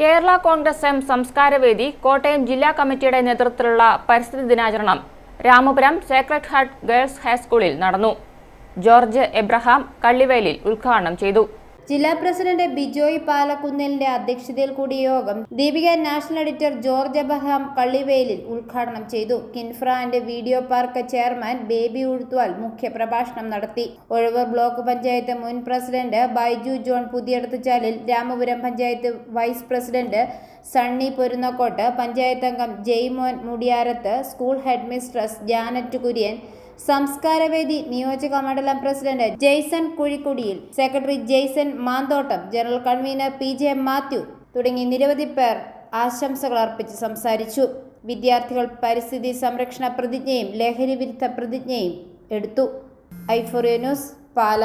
Kerala Congress M സംസ്കാരവേദി Kottayam ജില്ലാ കമ്മിറ്റിയുടെ നേതൃത്വത്തിലുള്ള പരിസ്ഥിതി ദിനാചരണം രാമപുരം സേക്രഡ് ഹാർട്ട് ഗേൾസ് ഹൈസ്കൂളിൽ നടന്നു. ജോർജ് എബ്രഹാം കള്ളിവേലിൽ ഉദ്ഘാടനം ചെയ്തു. ജില്ലാ പ്രസിഡന്റ് ബിജോയ് പാലക്കുന്നിലിന്റെ അധ്യക്ഷതയിൽ കൂടിയ യോഗം Deepika national editor George Abraham Kallivelil ഉദ്ഘാടനം ചെയ്തു. KINFRA and video park chairman Baby Uzhuthuval മുഖ്യപ്രഭാഷണം നടത്തി. ഒഴവൂർ ബ്ലോക്ക് പഞ്ചായത്ത് മുൻ president Baiju John Puthiyidathuchalil Ramapuram panchayat vice president Sunny Porunnakottu panchayat അംഗം Jaimon Mudiyarath school headmistress Janet Kurian Samskaravedi നിയോജക മണ്ഡലം president Jason Kuzhikudiyil secretary Jason Manthottam general convener P J Mathew തുടങ്ങി നിരവധി പേർ ആശംസകൾ അർപ്പിച്ച് സംസാരിച്ചു. വിദ്യാർത്ഥികൾ പരിസ്ഥിതി സംരക്ഷണ പ്രതിജ്ഞയും ലഹരി വിരുദ്ധ പ്രതിജ്ഞയും എടുത്തു. ഐഫോറിയ ന്യൂസ് പാല.